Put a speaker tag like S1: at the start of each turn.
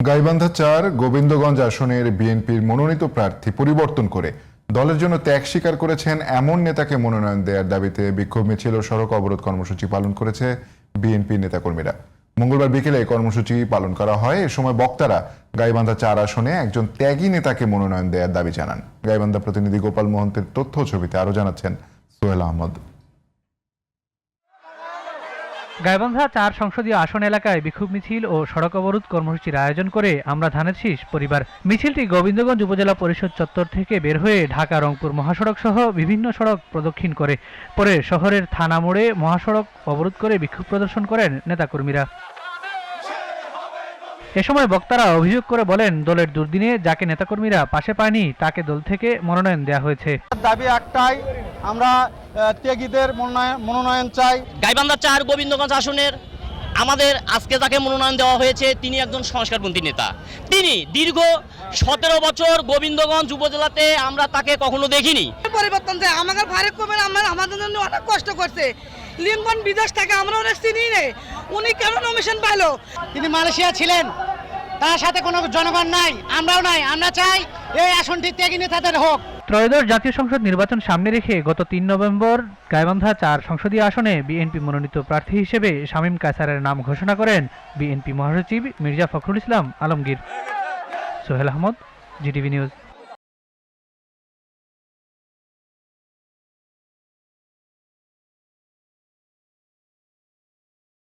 S1: গাইবান্ধা চার, গোবিন্দগঞ্জ আসনের বিএনপির মনোনীত প্রার্থী পরিবর্তন করে দলের জন্য ত্যাগ স্বীকার করেছেন এমন নেতাকে মনোনয়ন দেওয়ার দাবিতে বিক্ষোভ মিছিল ও সড়ক অবরোধ কর্মসূচি পালন করেছে বিএনপি নেতাকর্মীরা। মঙ্গলবার বিকেলে কর্মসূচি পালন করা হয়। এ সময় বক্তারা গাইবান্ধা চার আসনে একজন ত্যাগী নেতাকে মনোনয়ন দেওয়ার দাবি জানান। গাইবান্ধা প্রতিনিধি গোপাল মোহন্তের তথ্য ছবিতে আরও জানাচ্ছেন সোহেল আহমদ।
S2: গাইবান্ধা চার সংসদীয় আসন এলাকায় বিক্ষোভ মিছিল ও সড়ক অবরোধ কর্মসূচির আয়োজন করে আমরা ধানের শীষ পরিবার। মিছিলটি গোবিন্দগঞ্জ উপজেলা পরিষদ চত্বর থেকে বের হয়ে ঢাকা রংপুর মহাসড়ক সহ বিভিন্ন সড়ক প্রদক্ষিণ করে। পরে শহরের থানা মোড়ে মহাসড়ক অবরোধ করে বিক্ষোভ প্রদর্শন করেন নেতাকর্মীরা। এ সময় বক্তারা অভিযোগ করে বলেন, দলের দুর্দিনে যাকে নেতাকর্মীরা পাশে পায়নি, তাকে দল থেকে মনোনয়ন দেওয়া হয়েছে।
S3: দাবি একটাই, আমরা ত্যাগীদের মনোনয়ন মনোনয়ন চাই।
S4: গাইবান্ধা চার গোবিন্দগঞ্জ আসনের আমাদের আজকে যাকে মনোনয়ন দেওয়া হয়েছে তিনি একজন সংস্কারপন্থী নেতা। তিনি দীর্ঘ সতেরো বছর গোবিন্দগঞ্জ উপজেলাতে আমরা তাকে কখনো দেখিনি।
S5: পরিবর্তন চাই আমাদের ফারুক কবির আমার আমাদের জন্য অনেক কষ্ট করছে। লিঙ্গন বিদেশ থেকে আমরা ওরা চিনি নেই উনি কেন নমিশন পাইলো?
S6: তিনি মালয়েশিয়া ছিলেন। তার সাথে কোনো জনগণ নাই আমরাও নাই। আমরা চাই এই আসনটি ত্যাগী নেতাদের হোক।
S2: ত্রয়োদশ জাতীয় সংসদ নির্বাচন সামনে রেখে গত তিন নভেম্বর গাইবান্ধা চার সংসদীয় আসনে বিএনপি মনোনীত প্রার্থী হিসেবে শামীম কায়সারের নাম ঘোষণা করেন বিএনপি মহাসচিব Mirza Fakhrul Islam Alamgir. Sohel Ahmed, GTV news.